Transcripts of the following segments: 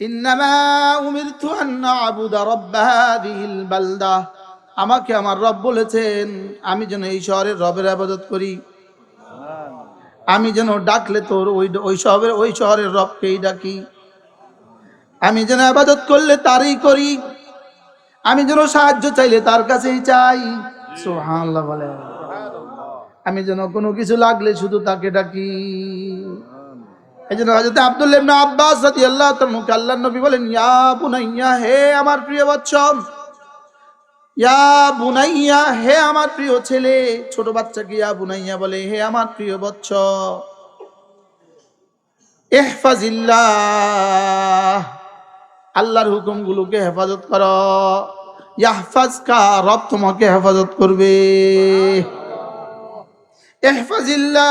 ইন্নামা উমিরতু আন আবুদা রাব্ব হাযিহিল বালদা। আমাকে আমার রব বলেছেন, আমি যেন এই শহরের রবের আবাদত করি। আমি যেন ডাকলে তোর ওই ওই শহরের ওই শহরের রবকেই ডাকি। আমি যেন আবাদত করলে তারই করি। আমি যেন সাহায্য চাইলে তার কাছেই চাই। সুবহানাল্লাহ বলে। আমি যেন কোনো কিছু লাগলে শুধু তাকে ডাকি। এই জন্য হযরত আব্দুল্লাহ আব্বাস রাদিয়াল্লাহু তাআলা মুখে আল্লাহর নবী বলেন বুনাইয়া, হে আমার প্রিয় বাচ্চা বুনাইয়া, হে আমার প্রিয় ছেলে। ছোট বাচ্চাকে ইয়া বুনাইয়া বলে, হে আমার প্রিয় ইহফাজিল্লাহ, আল্লাহর হেফাজত করো। ইয়াহফাজকা, রব তোমাকে হেফাজত করবে। ইহফাজিল্লাহ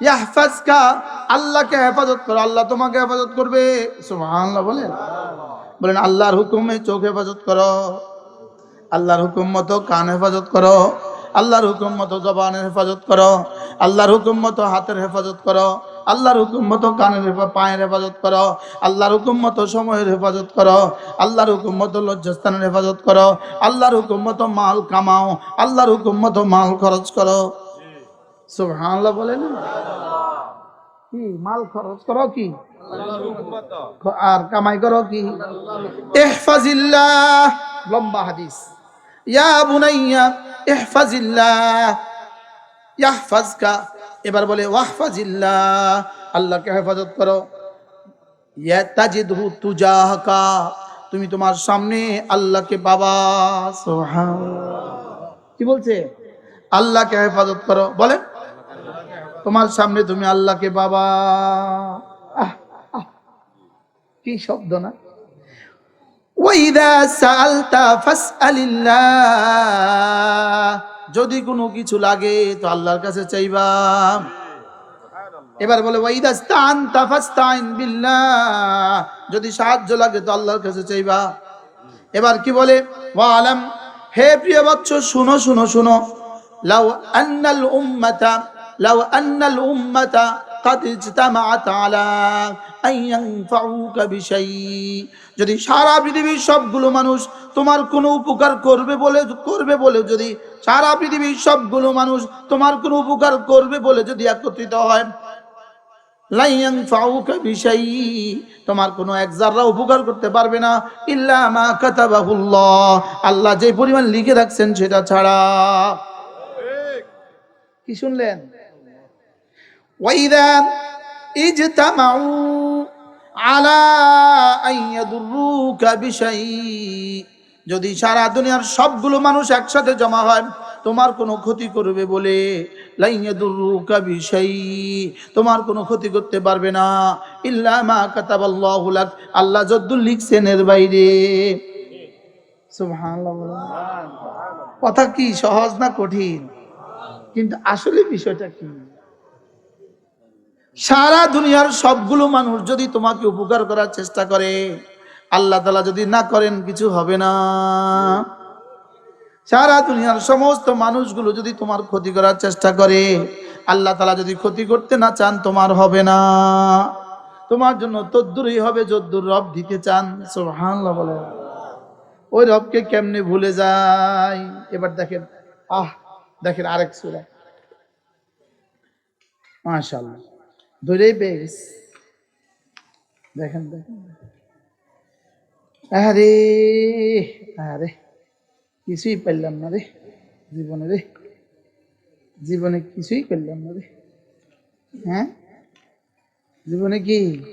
ইয়াহফাজকা, আল্লাহকে হেফাজত করো, আল্লাহ তোমাকে হেফাজত করবে। সুবহানাল্লাহ বলেন। বলেন, আল্লাহর হুকুমে চোখ হেফাজত করো। আল্লাহর হুকুম মতো কান হেফাজত করো। আল্লাহর হুকুম মতো জবানের হেফাজত করো। আল্লাহর হুকুম মতো হাতের হেফাজত করো। আল্লাহর হুকুম মতো কানের পায়ের হেফাজত করো। আল্লাহর হুকুম মতো সময়ের হেফাজত করো। আল্লাহর হুকুম মতো লজ্জাস্থানের হেফাজত করো। আল্লাহর হুকুম মতো মাল কামাও। আল্লাহর হুকুম মতো মাল খরচ করো। সুবহানাল্লাহ বলেন কি, মাল খরচ করো কি? আর কামাই করো কি? ইহফাজিল্লাহ, লম্বা হাদিস। ইয়া বুনাইয়া, ইহফাজিল্লাহ, ইয়াহফাজকা। এবার বলে, ওয়াহফাজিল্লাহ, আল্লাহকে হেফাজত করো। ইয়াতাজিদহু তুজাহকা, তুমি তোমার সামনে আল্লাহকে বাবা সুবহানাল্লাহ। কি বলছে? আল্লাহকে হেফাজত করো। বলে তোমার সামনে তুমি আল্লাহকে বাবা। কি শব্দ না? যদি কোনো কিছু লাগে তো আল্লাহর কাছে চাইবা। এবার বলে যদি সাহায্য লাগে তো আল্লাহর কাছে চাইবা। এবার কি বলে ওয়ালাম হে প্রিয় বৎস, শুনো শুনো শুনো। লাউ আন্নাল উম্মাতা লাউ আন্নাল উম্মাতা قد اجتمعت على أن ينفعوك بشيء যদি সারা পৃথিবীর সবগুলো মানুষ তোমার কোনো উপকার করবে বলে করবে বলে যদি সারা পৃথিবীর সবগুলো মানুষ তোমার কোনো উপকার করবে বলে যদি একত্রিত হয় লাইয়াং ফাউকা বিশাই তোমার কোনো এক জাররা উপকার করতে পারবে না ইল্লা মা কাতাবাহুল্লাহ আল্লাহ যে পরিমাণ লিখে রাখছেন সেটা ছাড়া কি শুনলেন আলা যদি সারা দুনিয়ার সবগুলো মানুষ একসাথে জমা হয়, তোমার কোনো ক্ষতি করবে বলে তোমার কোনো ক্ষতি করতে পারবে না। ইল্লা মা কাতাবাল্লাহু লাক, আল্লাহ যদ্দুল লিখছেন এর বাইরে। কথা কি সহজ না কঠিন? কিন্তু আসলে বিষয়টা কি? সারা দুনিয়ার সবগুলো মানুষ যদি তোমাকে উপকার করার চেষ্টা করে, আল্লাহ তালা যদি না করেন, কিছু হবে না। সারা দুনিয়ার সমস্ত মানুষগুলো যদি তোমার ক্ষতি করার চেষ্টা করে, আল্লাহ তালা যদি ক্ষতি করতে না চান, তোমার হবে না। তোমার জন্য তদ্দুরই হবে যদ্দুর রব দিতে চান। সুবহানাল্লাহ বলে। ওই রবকে কেমনে ভুলে যায় এবার দেখেন, আহ, দেখেন আরেক সুরা। মাশাআল্লাহ। ধরেই পেয়ে গেছি দেখেন দেখেন। আরে আরে কিছুই পারলাম না রে জীবনে রে। জীবনে কিছুই করলাম না রে। হ্যাঁ? জীবনে কি?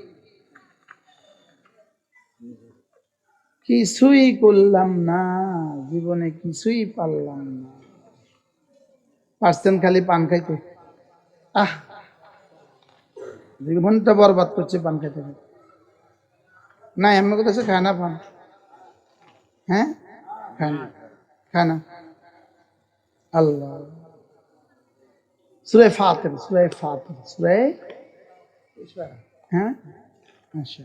কিছুই করলাম না, জীবনে কিছুই পারলাম না। পারছেন খালি পান খাইতে। আহ! জীবনটা বরবাদ করছে পান খাইতে। না, এমন কথা সে খায় না পান। হ্যাঁ? খায় না। খায় না। আল্লাহ। সুরে ফাতের সুরে ফাতের সুরে হ্যাঁ? আচ্ছা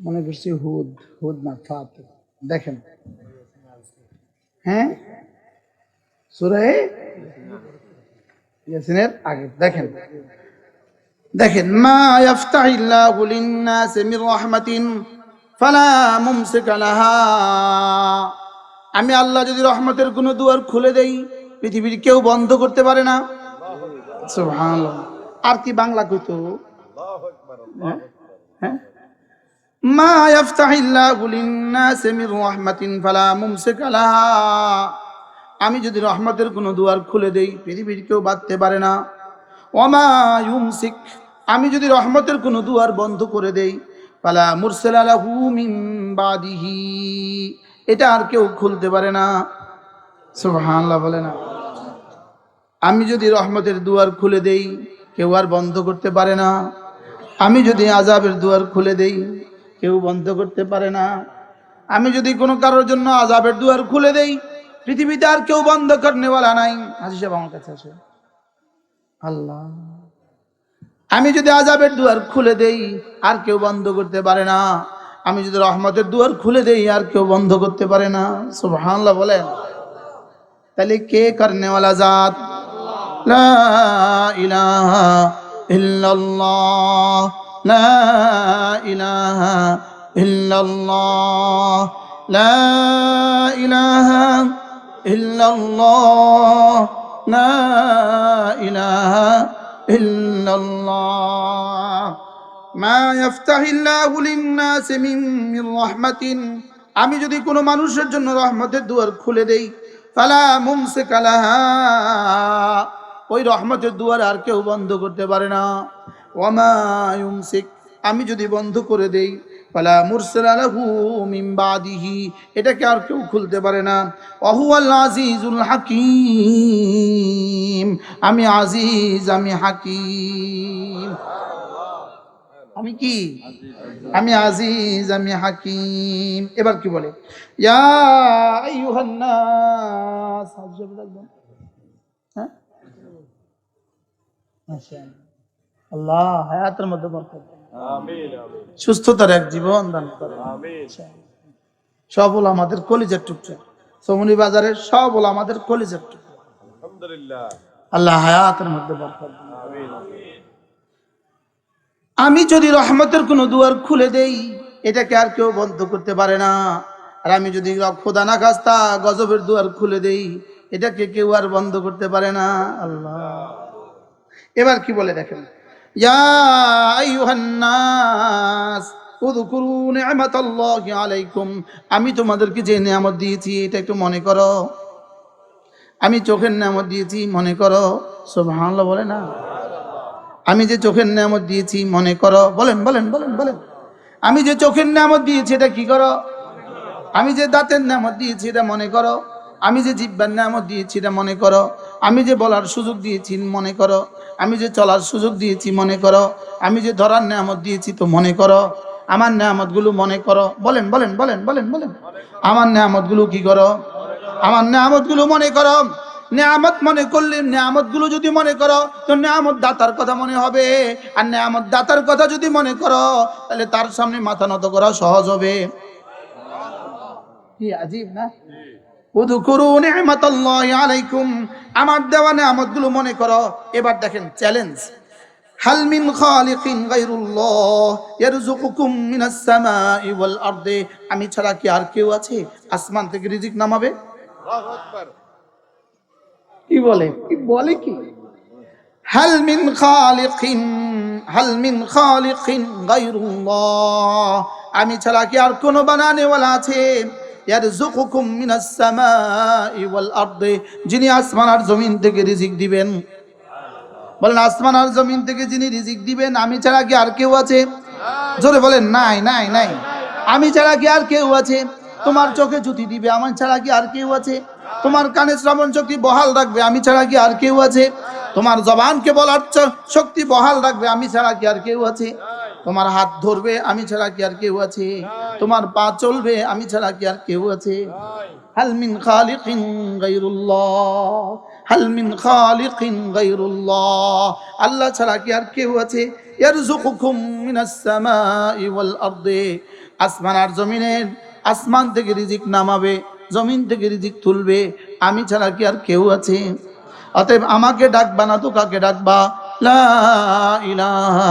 মনে করছি হুদ হুদ না ফাতের দেখেন। হ্যাঁ? সুরে ইয়াসিনের আগে। দেখেন। দেখেন, মা ইয়াফতাহিল্লাহু লিন-নাসি মির রাহমাতিন ফালা মুমসিকা লাহা। আমি আল্লাহ যদি রহমতের কোনো দুয়ার খুলে দেই, পৃথিবীর কেউ বন্ধ করতে পারে না। সুবহানাল্লাহ। আর কি বাংলা কইতো? হ্যাঁ? হ্যাঁ? মা ইয়াফতাহিল্লাহু লিন-নাসি মির রাহমাতিন ফালা মুমসিকা লাহা। আমি যদি রহমতের কোনো দুয়ার খুলে দেই, পৃথিবীর কেউ বাঁধতে পারে না। ওমা ইউমসিক আমি যদি রহমতের কোনো দুয়ার বন্ধ করে দেই পালা মুরসাল আলাহু মিন বাদিহি। এটা আর কেউ খুলতে পারে না। সুবহানাল্লাহ বলে না। আমি যদি রহমতের দুয়ার খুলে দেই, কেউ আর বন্ধ করতে পারে না। আমি যদি আজাবের দুয়ার খুলে দেই, কেউ বন্ধ করতে পারে না। আমি যদি কোনো কারোর জন্য আজাবের দুয়ার খুলে দেই, পৃথিবীতে আর কেউ বন্ধ করনেওয়ালা নাই। হাজি সাহেব আমার কাছে আছে আল্লাহ। আমি যদি আজাবের দুয়ার খুলে দেই, আর কেউ বন্ধ করতে পারে না। আমি যদি রহমতের দুয়ার খুলে দেই, আর কেউ বন্ধ করতে পারে না। সুবহানাল্লাহ বলেন। তাহলে কে করনেওয়ালা জাত? লা ইলাহা ইল্লাল্লাহ। লা ইলাহা ইল্লাল্লাহ। লা ইলাহা ইল্লাল্লাহ। লা ইলাহা ইল্লাল্লাহ। মা يفتح الله للناس من, من رحمة আমি যদি কোনো মানুষের জন্য রহমতের দুয়ার খুলে দেই ফালা মুমসে কালাহা ওই রহমতের দুয়ার আর কেউ বন্ধ করতে পারে না। ওমা আমি যদি বন্ধ করে দেই ফালা মুরসালা লাহু মিন এটাকে আর কেউ খুলতে পারে না। ওয়াহুয়াল আজিজুল হাকিম। আমি আজিজ, আমি হাকিম। আমি কি? আমি আজিজ, আমি হাকিম। এবার কি বলে? ইয়া আইয়ুহান নাস। হ্যাঁ। আল্লাহ হায়াতের মধ্যে বরকত। সুস্থতার এক জীবন দান করে সব হলো আমাদের কলিজার টুকরা। সমনি বাজারের সব হলো আমাদের কলিজার টুকরা। আল্লাহ হায়াতের মধ্যে আমি যদি রহমতের কোনো দুয়ার খুলে দেই এটাকে আর কেউ বন্ধ করতে পারে না। আর আমি যদি খোদা না খাস্তা গজবের দুয়ার খুলে দেই এটাকে কেউ আর বন্ধ করতে পারে না। আল্লাহ। এবার কি বলে দেখেন? আমি তোমাদেরকে যে নিয়ামত দিয়েছি, এটা একটু মনে করো। আমি চোখের নিয়ামত দিয়েছি, মনে করো। সুবহানাল্লাহ বলে না? আমি যে চোখের নিয়ামত দিয়েছি, মনে করো। বলেন বলেন বলেন বলেন। আমি যে চোখের নিয়ামত দিয়েছি, এটা কি করো? আমি যে দাঁতের নিয়ামত দিয়েছি, এটা মনে করো। আমি যে জিব্বার নিয়ামত দিয়েছি, এটা মনে করো। আমি যে বলার সুযোগ দিয়েছি, মনে করো। আমি যে চলার সুযোগ দিয়েছি, মনে করো। আমি যে ধরার নিয়ামত দিয়েছি, তো মনে করো। আমার নিয়ামতগুলো মনে করো। বলেন বলেন বলেন বলেন বলেন। আমার নিয়ামতগুলো কি করো? আমার নিয়ামতগুলো মনে করো। নিয়ামত মনে করলে নিয়ামতগুলো যদি মনে করো, তো নিয়ামত দাতার কথা মনে হবে। আর নিয়ামত দাতার কথা যদি মনে করো, তাহলে তার সামনে মাথা নত করা সহজ হবে। কি আজীব না? উযকুরু নি'মাতাল্লাহি আলাইকুম। আমার দেওয়া নিয়ামতগুলো মনে করো। এবার দেখেন চ্যালেঞ্জ হাল মিন খালিকিন গায়রুল্লাহ ইয়ারযুকুকুম মিনাস সামাই ওয়াল আরদি। আমি ছাড়া কি আর কেউ আছে? আসমান থেকে রিজিক নামাবে? কি বলে? কি বলে কি? হাল মিন খালিকিন হাল মিন খালিকিন গায়রুল্লাহ। আমি ছাড়া কি আর কোনো বানানেওয়ালা আছে? ইয়ারযুকুকুম মিনাস সামাই ওয়াল আরদি, যিনি আসমান আর জমিন থেকে রিজিক দিবেন। বলেন, আসমান আর জমিন থেকে যিনি রিজিক দিবেন, আমি ছাড়া কি আর কেউ আছে? জোরে বলেন, নাই নাই নাই। আমি ছাড়া কি আর কেউ আছে? তোমার চোখে জুতি দিবে, আমার ছাড়া কি আর কেউ আছে? তোমার কানে শ্রবণ শক্তি বহাল রাখবে, আমি ছাড়া কি আর কেউ আছে? তোমার জবানকে বলার শক্তি বহাল রাখবে, আমি ছাড়া কি আর কেউ আছে? তোমার হাত ধরবে আমি ছাড়া কি আর কেউ আছে? তোমার পা চলবে আমি ছাড়া কি আর কেউ আছে? হালমিন খালিকিন গাইরুল্লাহ হালমিন খালিকিন গাইরুল্লাহ আল্লাহ ছাড়া কি আর কেউ আছে? আসমান আর জমিনের আসমান থেকে রিজিক নামাবে জমিন থেকে রিজিক তুলবে আমি ছাড়া কি আর কেউ আছে? অতএব আমাকে ডাকবা না তো কাকে ডাকবা? লা ইলাহা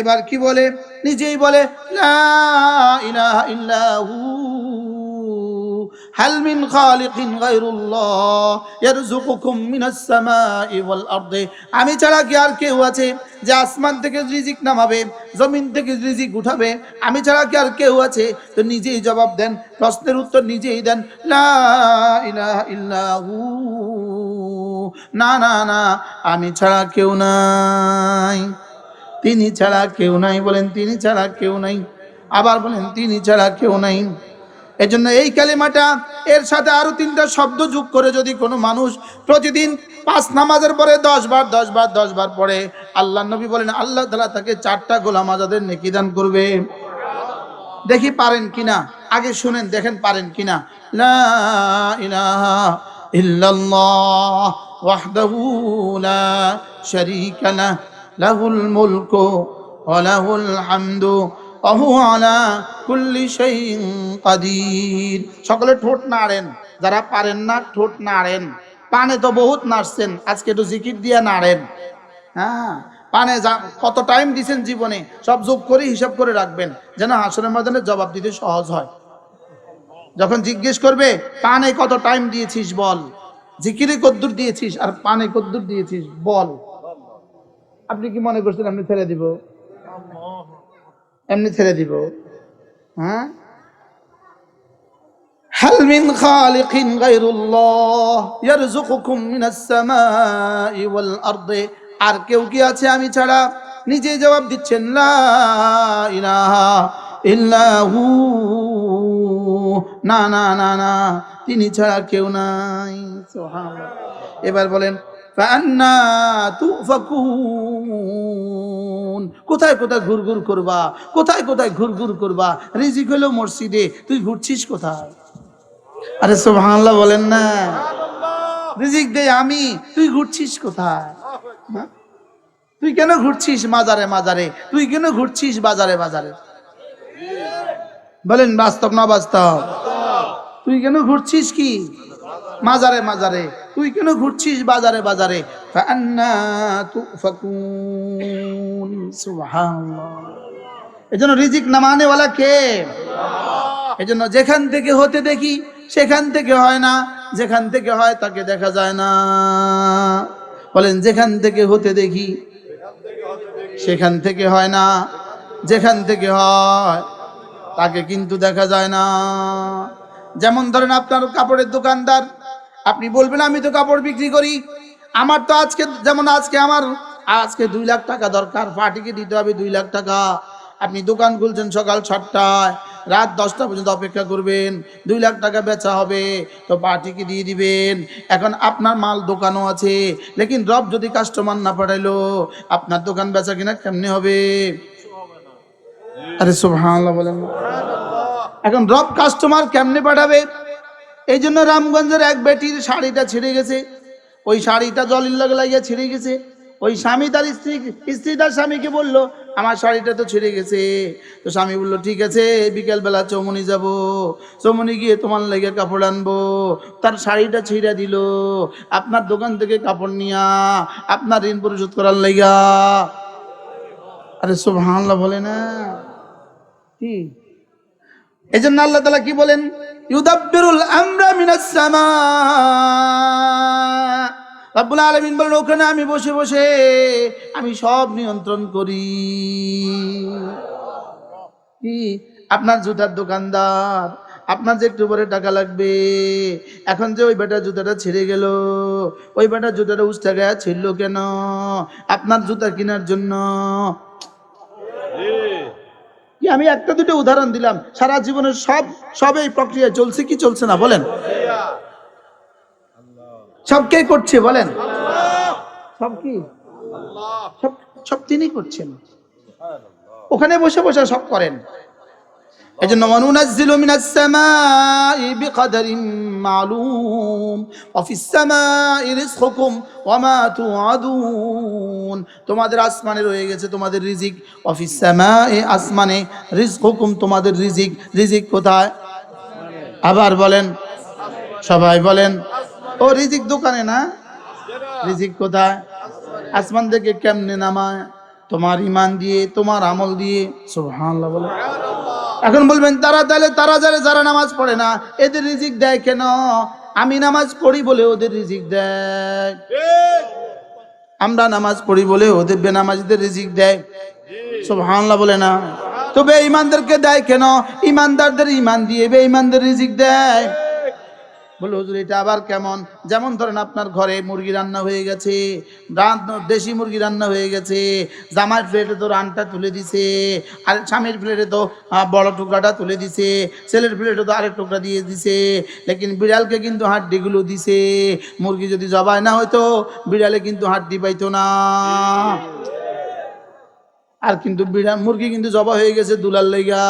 এবার কি বলে? নিজেই বলে হালমিন আমি ছাড়া কি আর কেউ আছে যে আসমান থেকে রিজিক নামাবে, জমিন থেকে রিজিক উঠাবে? আমি ছাড়া কি আর কেউ আছে? তো নিজেই জবাব দেন, প্রশ্নের উত্তর নিজেই দেন না না না, আমি ছাড়া কেউ নাই। তিনি ছাড়া কেউ নাই বলেন, তিনি ছাড়া কেউ নাই। আবার বলেন, তিনি ছাড়া কেউ নাই। এজন্য এই কালিমাটা এর সাথে আরও তিনটা শব্দ যোগ করে যদি কোনো মানুষ প্রতিদিন পাঁচ নামাজের পরে দশ বার দশ বার দশ বার পড়ে, আল্লাহ নবী বলেন, আল্লাহ তালা তাকে চারটা গোলাম আজাদের নেকি দান করবে। দেখি পারেন কিনা? আগে শুনেন, দেখেন পারেন কিনা? ইল্লাল্লাহ ওয়াহদাহু লা শারীকা লাহ। লাহুল মুলকু ওয়া লাহুল হামদু হুয়া আলা কুল্লি শাইইন সকলে ঠোঁট নাড়েন, যারা পারেন না ঠোঁট নাড়েন। পানে তো বহুত নাড়ছেন, আজকে একটু জিকির দিয়ে নাড়েন। হ্যাঁ পানে যা কত টাইম দিছেন জীবনে, সব যোগ করে হিসাব করে রাখবেন, যেন হাসনের ময়দানে জবাব দিতে সহজ হয়। যখন জিজ্ঞেস করবে, পানে কত টাইম দিয়েছিস বল? জিকিরে কদ্দুর দিয়েছিস, আর পানে কদ্দুর দিয়েছিস বল? আপনি কি মনে করছেন এমনি ছেড়ে দিব এমনি ছেড়ে দিব হ্যাঁ هل من خالق غير الله يرزقكم من السماء والأرض আর কেউ কি আছে আমি ছাড়া নিজেই জবাব দিচ্ছেন লা ইলাহা ইল্লাহু না না না না তিনি ছাড়া কেউ নাই সুবহানাল্লাহ এবার বলেন ফান্না তুফাকুন। কোথায় কোথায় ঘুরঘুর করবা? কোথায় কোথায় ঘুরঘুর করবা? রিজিক হলো মসজিদে। তুই ঘুরছিস কোথায়? আরে সুবহানাল্লাহ বলেন না। রিজিক দে আমি। তুই ঘুরছিস কোথায়? তুই কেন ঘুরছিস মাজারে মাজারে? তুই কেন ঘুরছিস বাজারে বাজারে? বলেন, বাস্তব না বাস্তব? তুই কেন ঘুরছিস কি? মাজারে মাজারে। তুই কেন ঘুরছিস বাজারে বাজারে? এজন্য রিজিক নামানেওয়ালা কে? এজন্য যেখান থেকে হতে দেখি সেখান থেকে হয় না। যেখান থেকে হয় তাকে দেখা যায় না। বলেন যেখান থেকে হতে দেখি সেখান থেকে হয় না। যেখান থেকে হয় তাকে কিন্তু দেখা যায় না। যেমন ধরেন আপনার কাপড়ের দোকানদার আপনি বলবেন, আমি তো কাপড় বিক্রি করি। আমার তো আজকে, যেমন আজকে আমার, আজকে দুই লাখ টাকা দরকার। পার্টিকে দিতে হবে দুই লাখ টাকা। আপনি দোকান খুলছেন সকাল ছটায় রাত দশটা পর্যন্ত অপেক্ষা করবেন। দুই লাখ টাকা বেচা হবে, তো পার্টিকে দিয়ে দিবেন। এখন আপনার মাল দোকানও আছে, লেকিন রব যদি কাস্টমার না পাঠাইলো, আপনার দোকান বেচা কিনা কেমনে হবে? আরে সুবহানাল্লাহ বলেন এখন রব কাস্টমার কেমনে পাঠাবে? এই জন্য রামগঞ্জের এক বেটির শাড়িটা ছিঁড়ে গেছে। ওই শাড়িটা জলের লগে লাগিয়ে ছিঁড়ে গেছে। ওই স্বামী তার স্ত্রী স্ত্রী তার স্বামীকে বলল, আমার শাড়িটা তো ছিঁড়ে গেছে। তো স্বামী বলল, ঠিক আছে, বিকেলবেলা চৌমনি যাব। চৌমনি গিয়ে তোমার লেগে কাপড় আনব। তার শাড়িটা ছিঁড়ে দিল। আপনার দোকান থেকে কাপড় নিয়া, আপনার ঋণ পরিশোধ করার লেগা। আরে সব সুবহানাল্লাহ বলে না। কি? এই জন্য আল্লাহ তালা কি বলেন? ইউদাব্বিরুল আমরা মিনাস সামা। রাব্বুল আলামিন বলেন, ওখানে আমি বসে বসে আমি সব নিয়ন্ত্রণ করি। কি? আপনার জুতার দোকানদার, আপনার যে একটু পরে টাকা লাগবে। এখন যে ওই বেটার জুতাটা ছিঁড়ে গেল, ওই বেটার জুতাটা উস্তা গায়ে ছিঁড়লো কেন? আপনার জুতা কেনার জন্য। কি আমি একটা দুটো উদাহরণ দিলাম। সারা জীবনের সব সব এই প্রক্রিয়া চলছে কি চলছে না বলেন? সব কে করছে বলেন? সব কি? সব সব তিনি করছেন। ওখানে বসে বসে সব করেন। এই জন্য অনুনাজ্জিলু মিনাস সামাই বিকদরিন মালুম। ওয়া ফিস সামাই রিজকুকুম ওয়া মা তুআদুন। তোমাদের আসমানে রয়ে গেছে তোমাদের রিজিক। ওয়া ফিস সামাই আসমানে রিজকুকুম তোমাদের রিজিক। রিজিক কোথায়? আবার বলেন। সবাই বলেন। ও রিজিক দোকানে না? রিজিক কোথায়? আসমান থেকে কেমনে নামায়? তোমার ইমান দিয়ে, তোমার আমল দিয়ে। সুবহানাল্লাহ বলে এখন বলবেন, তারা তাহলে, তারা যারা যারা নামাজ পড়ে না, এদের রিজিক দেয় কেন? আমি নামাজ পড়ি বলে ওদের রিজিক দেয়। আমরা নামাজ পড়ি বলে ওদের বেনামাজিদের রিজিক দেয়। সব হামলা বলে না। তো বে ইমানদারকে দেয় কেন? ইমানদারদের ইমান দিয়ে বে ইমানদের রিজিক দেয়। বলে, হুজুর, এটা আবার কেমন? যেমন ধরেন আপনার ঘরে মুরগি রান্না হয়ে গেছে দেশি মুরগি রান্না হয়ে গেছে জামার প্লেটে তো রানটা তুলে দিছে, আর স্বামীর প্লেটে তো বড় টুকরাটা তুলে দিছে, ছেলের প্লেটে তো আরেক টুকরা দিয়ে দিছে, লেকিন বিড়ালকে কিন্তু হাড্ডিগুলো দিছে। মুরগি যদি জবাই না হয়তো বিড়ালে কিন্তু হাড্ডি পাইতো না। আর কিন্তু বিড়াল, মুরগি কিন্তু জবা হয়ে গেছে দুলার লেগা।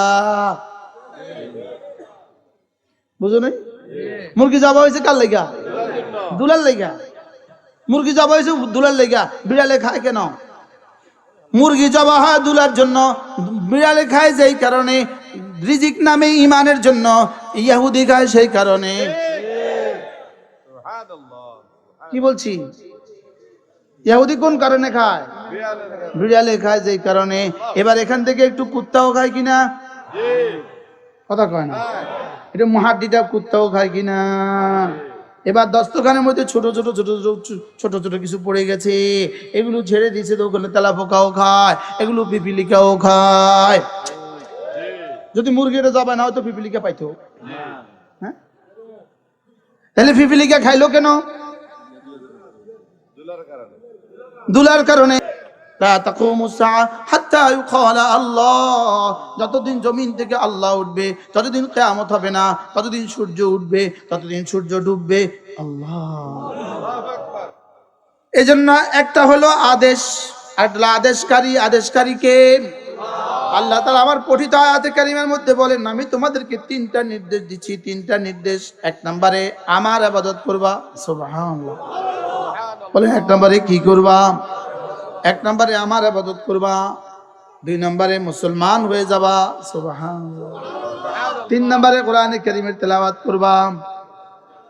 বুঝো নাই? মুরগি জবা হয়েছে কার লেগা? দুলার লেগা। মুরগি জবা হয়েছে দুলার লেগা। বিড়ালে খায় কেন? মুরগি জবা হয় দুলার জন্য। বিড়ালে খায় যেই কারণে। রিজিক নামে ইমানের জন্য। ইয়াহুদি খায় সেই কারণে। কি বলছি? ইয়াহুদি কোন কারণে খায়? বিড়ালে খায় যেই কারণে। এবার এখান থেকে একটু কুত্তাও খায় কিনা? কথা কয় না। এটা মহাডিটা কুত্তাও খায় কিনা? এবার দস্তখানের মধ্যে ছোট ছোট ছোট ছোট ছোট ছোট কিছু পড়ে গেছে। এগুলো ছেড়ে দিয়েছে তো ওখানে তেলা পোকাও খায় এগুলো পিপিলিকাও খায়। যদি মুরগিটা জবা না হয়তো পিপিলিকা পাইতো। হ্যাঁ? তাহলে পিপিলিকা খাইলো কেন? দুলার কারণে। যতদিন জমিন থেকে আল্লাহ উঠবে, ততদিন কেয়ামত হবে না। ততদিন সূর্য উঠবে, ততদিন সূর্য ডুববে। আল্লাহ। এজন্য একটা হলো আদেশ একটা আদেশকারী, আদেশকারীকে আল্লাহ তাআলা আমার পঠিত আয়াতে কারিমের মধ্যে বলেন, আমি তোমাদেরকে তিনটা নির্দেশ দিচ্ছি, তিনটা নির্দেশ। এক নম্বরে, আমার আবাদত করবা। বলেন, এক নম্বরে কি করবা? এক নম্বরে আমার আবাদত করবা দুই নম্বরে মুসলমান হয়ে যাবা সুবহানাল্লাহ তিন নম্বরে কোরআনে কারিমের তেলাওয়াত করবা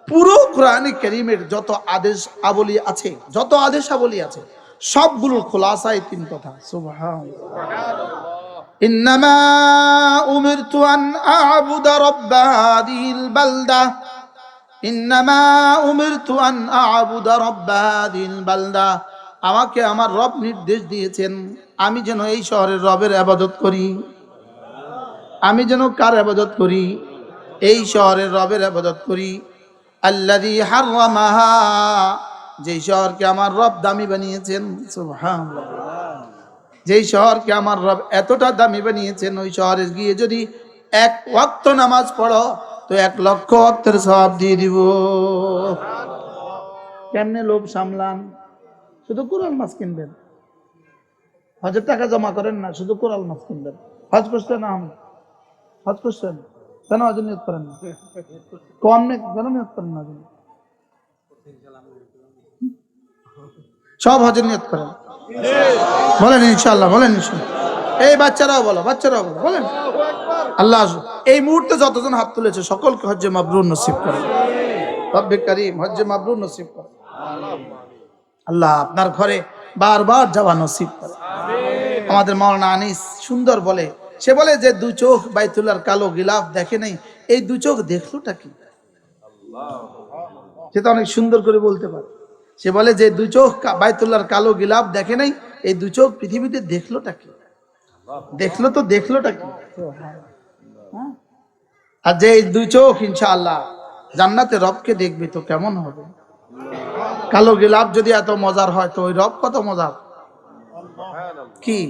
পুরো কোরআনে কারিমের যত আদেশ আবলি আছে যত আদেশ আবলি আছে সবগুলোর খোলাসায় তিন কথা সুবহানাল্লাহ إنما أمرت أن أعبد رب هذه البلدة إنما أمرت أن أعبد رب هذه البلدة আমাকে আমার রব নির্দেশ দিয়েছেন, আমি যেন এই শহরের রবের আবাদত করি। আমি যেন কার আবাদত করি? এই শহরের রবের আবাদত করি। আল্লাযী হাররামাহা, যেই শহরকে আমার রব দামি বানিয়েছেন যেই শহরকে আমার রব এতটা দামি বানিয়েছেন, ওই শহরে গিয়ে যদি এক ওয়াক্ত নামাজ পড়ো, তো এক লক্ষ ওয়াক্তের সব দিয়ে দিব। কেমনে লোভ সামলান? শুধু কোরআন মাছ কিনবেন। হজের টাকা জমা করেন না, শুধু কোরআন মাছ কিনবেন। হজ করছেন আমি, হজ করছেন। কেন হজ নিয়োগ করেন না? কম কেন নিয়োগ করেন না সব হজের নিয়োগ করেন। বলেন ইনশাল্লাহ বলেন ইনশাল্লাহ এই বাচ্চারাও বলো বাচ্চারাও বলো, বলেন। আল্লাহ এই মুহূর্তে যতজন হাত তুলেছে, সকলকে হজ্জে মাবরুর নসিব করে রব্বে করিম, হজ্জে মাবরুর নসিব করে আল্লাহ আপনার ঘরে বারবার যাওয়া নসিব করে। আমাদের মাওলানা আনিস সুন্দর বলে সে বলে যে দু চোখ বাইতুল্লার কালো গিলাফ দেখে নাই এই দু চোখ দেখলোটা কি? সেটা অনেক সুন্দর করে বলতে পারে। সে বলে যে দু চোখ বাইতুল্লাহর কালো গিলাফ দেখে নাই এই দু চোখ পৃথিবীতে দেখলোটা কি? দেখল তো দেখলোটা কি? হ্যাঁ? আর যে এই দুই চোখ ইনশাআল্লাহ জান্নাতে রবকে দেখবে তো কেমন হবে? কালো গিলাপ যদি এত মজার হয় তো ওই রব কত মজার? কি?